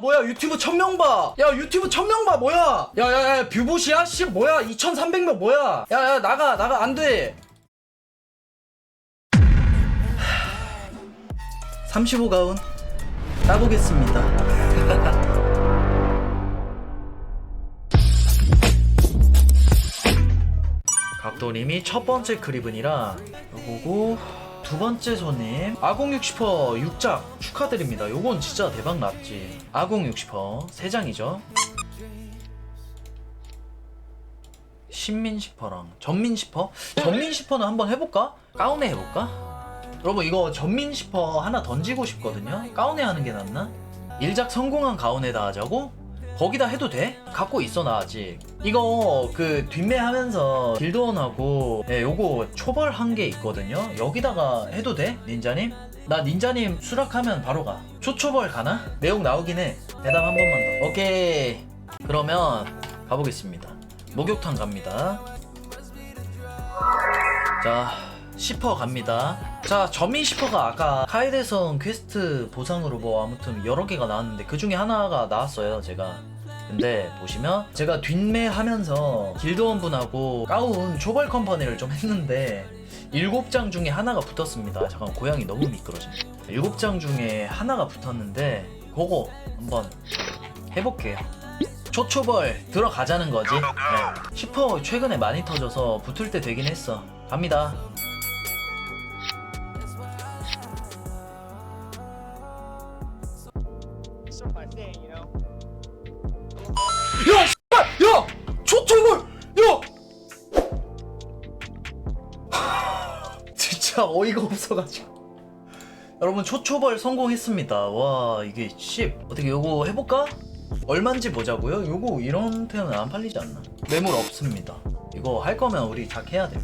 뭐야 유튜브 천명 봐. 야 유튜브 천명 봐 뭐야? 야야야 뷰보시야? 씨 뭐야 2,300명 뭐야? 야야 나가 나가 안 돼. 35가운 따보겠습니다. 각도님이 첫 번째 크리븐이라 요거고 두 번째 손님 아공 60퍼 6작 축하드립니다. 요건 진짜 대박 났지. 아공 60퍼 3장이죠. 신민 10퍼랑 전민 10퍼? 전민 10퍼는 한번 해볼까? 가운에 해볼까? 여러분 이거 전민 10퍼 하나 던지고 싶거든요. 가운에 하는 게 낫나? 일작 성공한 가운에다 하자고? 거기다 해도 돼? 갖고 있어 나 아직 이거 그 뒷매하면서 딜드원하고 네, 요거 초벌 한 게 있거든요 여기다가 해도 돼? 닌자님? 나 닌자님 수락하면 바로 가 초초벌 가나? 내용 나오긴 해 대답 한 번만 더 오케이 그러면 가보겠습니다 목욕탕 갑니다 자 10퍼 갑니다. 자 점인 10퍼가 아까 카이데성 퀘스트 보상으로 뭐 아무튼 여러 개가 나왔는데 그 중에 하나가 나왔어요 제가. 근데 보시면 제가 뒷매 하면서 길드원 분하고 까운 초벌 컴퍼니를 좀 했는데 일곱 장 중에 하나가 붙었습니다. 잠깐 고양이 너무 미끄러집니다 일곱 장 중에 하나가 붙었는데 그거 한번 해볼게요. 초초벌 들어가자는 거지? 네. 10퍼 최근에 많이 터져서 붙을 때 되긴 했어. 갑니다 어이가 없어가지고. 여러분, 초초벌 성공했습니다. 와, 이게 10. 어떻게 요거 해볼까? 얼만지 보자고요? 요거 이런 태는 안 팔리지 않나? 매물 없습니다. 이거 할 거면 우리 작 해야 돼.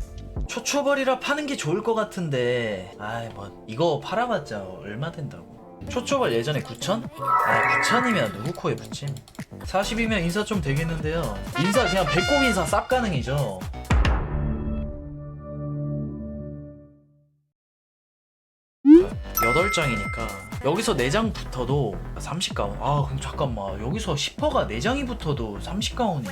초초벌이라 파는 게 좋을 것 같은데, 아이, 뭐, 이거 팔아봤자 얼마 된다고. 초초벌 예전에 9천? 아, 9천이면 누구 코에 붙임? 40이면 인사 좀 되겠는데요. 인사 그냥 배꼽 인사 쌉 가능이죠. 여덟 장이니까 여기서 4장 붙어도 30가운. 아 그럼 잠깐만 여기서 10퍼가 4장이 붙어도 30가운이네.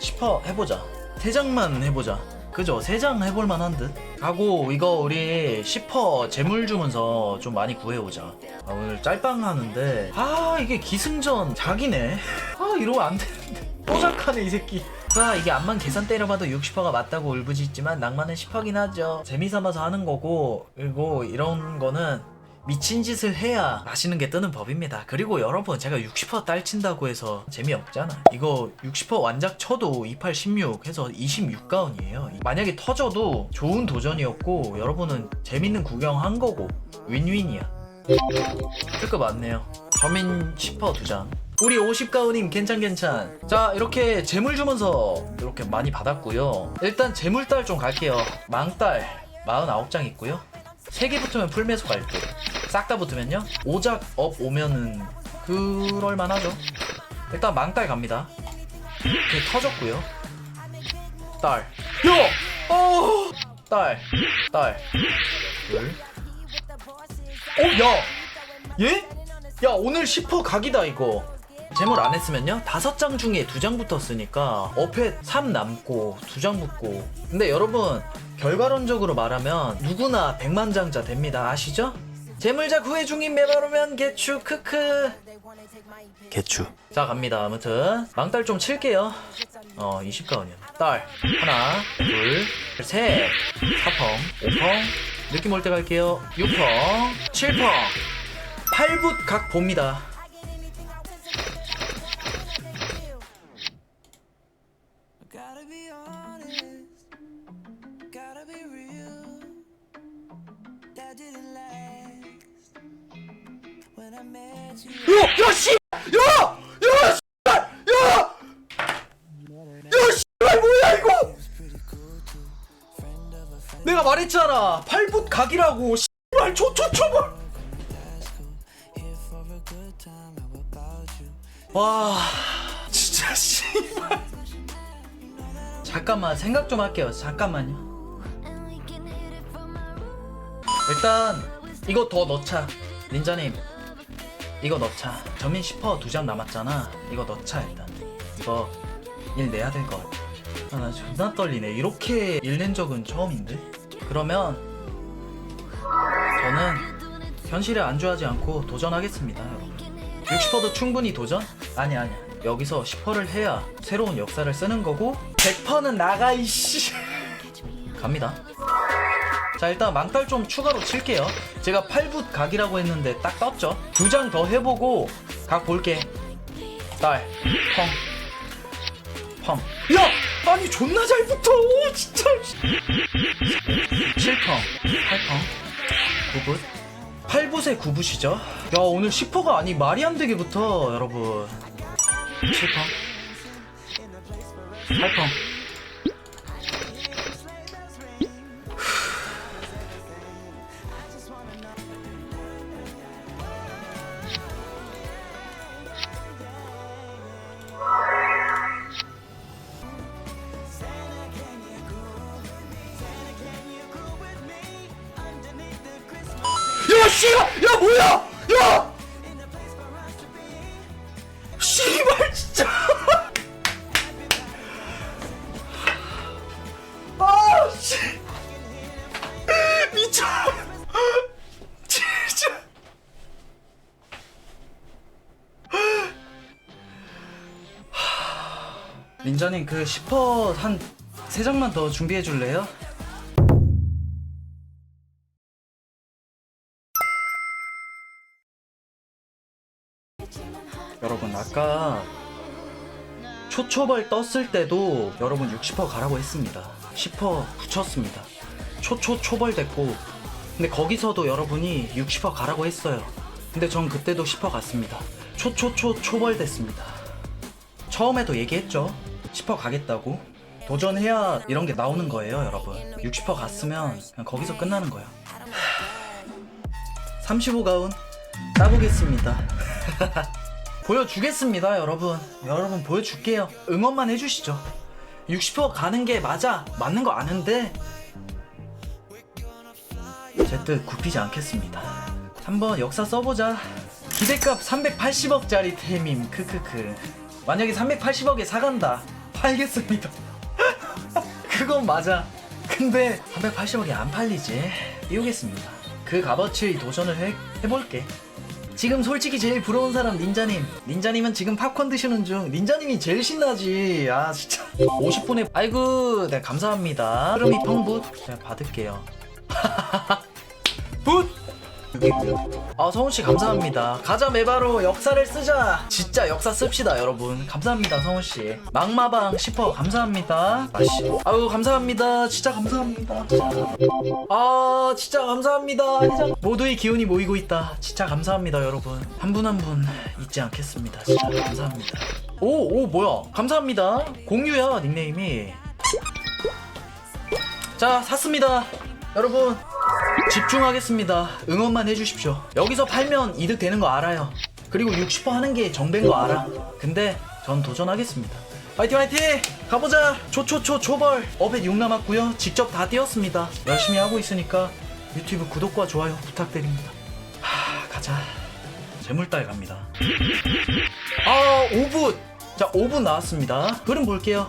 10퍼 해보자. 3장만 해보자. 그죠? 3장 해볼 만한 듯? 하고 이거 우리 10퍼 재물 주면서 좀 많이 구해오자. 아, 오늘 짤빵 하는데 아 이게 기승전 자기네. 아 이러면 안 되는데. 또 작하네 이 새끼. 아 이게 암만 계산 때려봐도 60%가 맞다고 울부짖지만 낭만은 10%긴 하죠. 재미삼아서 하는 거고 그리고 이런 거는 미친 짓을 해야 맛있는 게 뜨는 법입니다. 그리고 여러분 제가 60% 딸친다고 해서 재미없잖아. 이거 60% 완작 쳐도 28, 16 해서 26가운이에요. 만약에 터져도 좋은 도전이었고 여러분은 재밌는 구경한 거고 윈윈이야. 특급 맞네요. 저민 10%두 장. 우리 50가운님 괜찮 괜찮. 자 이렇게 재물 주면서 이렇게 많이 받았고요. 일단 재물달 좀 갈게요. 망달 49장 있고요. 3개 붙으면 풀매수 갈 듯. 싹다 붙으면요. 오작 업 오면은 그럴 만하죠. 일단 망달 갑니다. 이렇게 터졌고요. 딸. 야! 어! 딸. 딸. 둘. 어, 야! 예? 야, 오늘 10% 각이다, 이거. 재물 안 했으면요? 다섯 장 중에 두 장 붙었으니까 어패 3 남고 두 장 붙고. 근데 여러분 결과론적으로 말하면 누구나 백만장자 됩니다. 아시죠? 재물자 구해 중인 메바로면 개추 크크. 개추. 자 갑니다. 아무튼 망딸 좀 칠게요. 어 20가운이야 딸. 하나 둘셋. 4펑 5펑. 느낌 올 때 갈게요. 6펑 7펑. 8붓 각 봅니다 야, 야, 씨! 야! 야, 씨발! 야! 야, 씨발, 뭐야, 이거! 내가 말했잖아. 팔붓 각이라고, 씨발, about you? 와, 진짜, 씨발. 잠깐만, 생각 좀 할게요. 잠깐만요. 일단, 이거 더 넣자. 닌자님. 이거 넣자. 점인 10%두장 남았잖아. 이거 넣자 일단. 이거 일 내야 될 것 같아. 아, 나 존나 떨리네. 이렇게 일 낸 적은 처음인데? 그러면 저는 현실에 안주하지 않고 도전하겠습니다 여러분. 60%도 충분히 도전? 아니 아니 여기서 10%를 해야 새로운 역사를 쓰는 거고 100%는 나가 이씨. 갑니다 자 일단 망탈 좀 추가로 칠게요. 제가 8붓 각이라고 했는데 딱 떴죠? 두 장 더 해보고 각 볼게. 딸 펑. 펑. 야! 아니 존나 잘 붙어. 진짜. 7펑 8펑 9붓. 8붓에 9붓이죠? 야 오늘 10%가 아니 말이 안 되게 붙어 여러분. 7펑 8펑 씨발 야 뭐야? 야! 씨발 진짜. 아씨. 미쳐. 진짜. 민자님 그 10%한 3장만 더 준비해 줄래요? 여러분 아까 초초벌 떴을 때도 여러분 60% 가라고 했습니다. 10% 붙였습니다. 초초 초벌 됐고 근데 거기서도 여러분이 60% 가라고 했어요. 근데 전 그때도 10% 갔습니다. 초초초 초벌 됐습니다. 처음에도 얘기했죠. 10% 가겠다고. 도전해야 이런 게 나오는 거예요 여러분. 60% 갔으면 그냥 거기서 끝나는 거야 35가운 따보겠습니다 보여주겠습니다 여러분. 여러분 보여줄게요. 응원만 해주시죠. 60% 가는 게 맞아 맞는 거 아는데. 제 뜻 굽히지 않겠습니다. 한번 역사 써보자. 기대값 380억짜리 태밈 크크크. 만약에 380억에 사간다. 팔겠습니다. 그건 맞아. 근데 380억이 안 팔리지. 띄우겠습니다. 그 값어치의 도전을 해, 해볼게 지금 솔직히 제일 부러운 사람 닌자님. 닌자님은 지금 팝콘 드시는 중 닌자님이 제일 신나지. 아 진짜. 50분에 아이고 네 감사합니다. 흐름이 펑붓 제가 받을게요. 붓 아 성훈씨 감사합니다. 가자 메바로 역사를 쓰자. 진짜 역사 씁시다 여러분. 감사합니다 성훈씨. 막마방 10% 감사합니다. 아씨 아유 감사합니다. 진짜 감사합니다. 아 진짜 감사합니다. 모두의 기운이 모이고 있다. 진짜 감사합니다 여러분. 한 분 한 분 잊지 않겠습니다. 진짜 감사합니다. 오오 뭐야? 감사합니다. 공유야 닉네임이. 자 샀습니다. 여러분 집중하겠습니다. 응원만 해주십시오. 여기서 팔면 이득 되는 거 알아요. 그리고 60% 하는 게 정배인 거 알아. 근데 전 도전하겠습니다. 화이팅 화이팅! 가보자! 초초초 초벌! 업에 6 남았고요. 직접 다 뛰었습니다. 열심히 하고 있으니까 유튜브 구독과 좋아요 부탁드립니다. 하 가자. 재물달 갑니다. 아 5분 자 5분 나왔습니다. 흐름 볼게요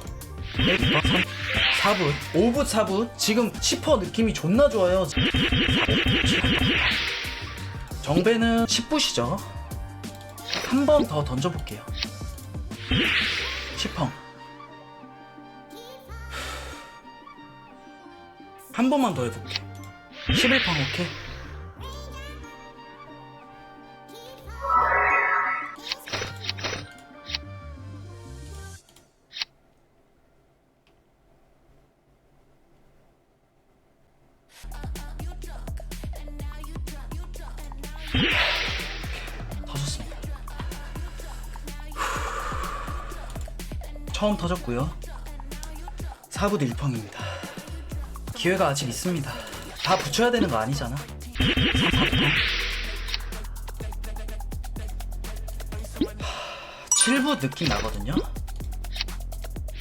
4분 5분 4분 지금 10% 느낌이 존나 좋아요. 정배는 10붓이죠. 한 번 더 던져볼게요. 10펑 한 번만 더 해볼게 11펑 오케이 터졌습니다. 처음 터졌고요. 4부 1펑입니다. 기회가 아직 있습니다. 다 붙여야 되는 거 아니잖아. 7부 느낌 나거든요.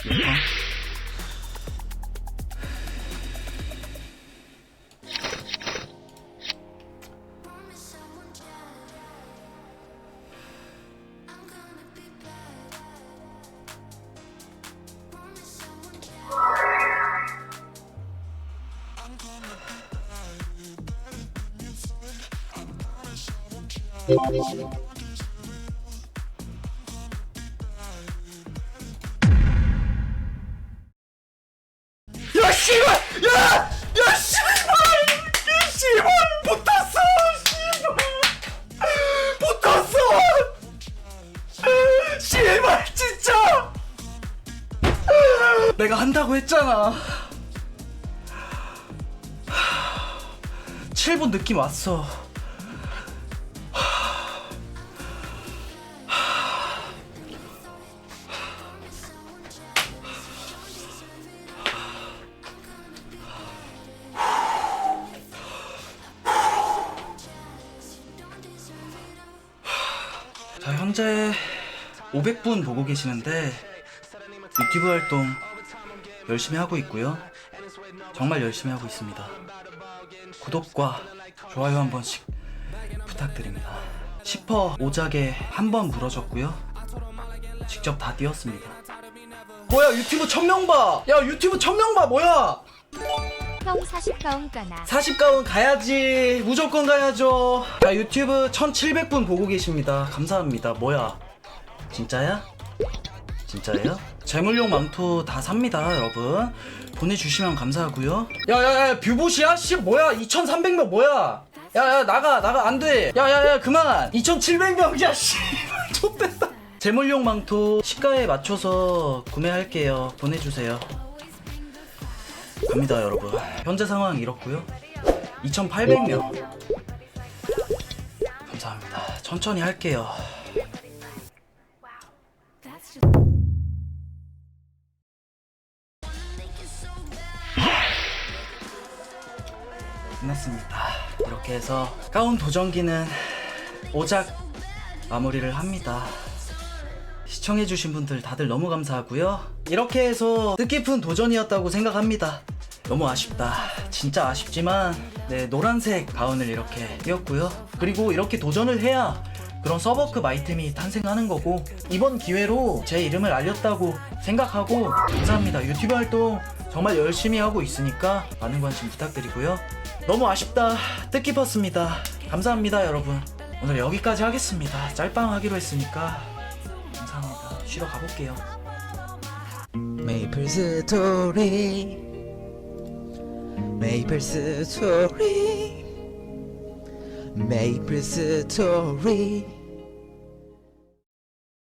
6펑. 야 씨발! 야! 야 씨발! 야 씨발! 붙었어! 씨발! 붙었어! 씨발 진짜! 내가 한다고 했잖아. 7분 느낌 왔어. 자 현재 500분 보고 계시는데 유튜브 활동 열심히 하고 있고요. 정말 열심히 하고 있습니다. 구독과 좋아요 한 번씩 부탁드립니다. 10퍼 오작에 한 번 물어줬고요. 직접 다 띄웠습니다. 뭐야 유튜브 1000명 봐! 야 유튜브 1000명 봐 뭐야! 형 40가운 까나? 40가운 가야지. 무조건 가야죠. 자 유튜브 1700분 보고 계십니다. 감사합니다. 뭐야? 진짜야? 진짜예요? 재물용 망토 다 삽니다 여러분. 보내주시면 감사하고요. 야야야 뷰봇이야? 씨 뭐야? 2300명 뭐야? 야야 나가 나가 안돼. 야야야 그만. 2700명이야 씨 좆됐다. 재물용 망토 시가에 맞춰서 구매할게요. 보내주세요 갑니다 여러분. 현재 상황 이렇고요. 2800명. 감사합니다. 천천히 할게요. 끝났습니다. 이렇게 해서 가운 도전기는 오작 마무리를 합니다. 시청해주신 분들 다들 너무 감사하고요. 이렇게 해서 뜻깊은 도전이었다고 생각합니다. 너무 아쉽다. 진짜 아쉽지만, 네, 노란색 가운을 이렇게 띄었고요. 그리고 이렇게 도전을 해야 그런 서버급 아이템이 탄생하는 거고, 이번 기회로 제 이름을 알렸다고 생각하고, 감사합니다. 유튜브 활동 정말 열심히 하고 있으니까 많은 관심 부탁드리고요. 너무 아쉽다. 뜻깊었습니다. 감사합니다, 여러분. 오늘 여기까지 하겠습니다. 짤방 하기로 했으니까 감사합니다. 쉬러 가볼게요. 메이플 스토리 메이플 스토리 메이플 스토리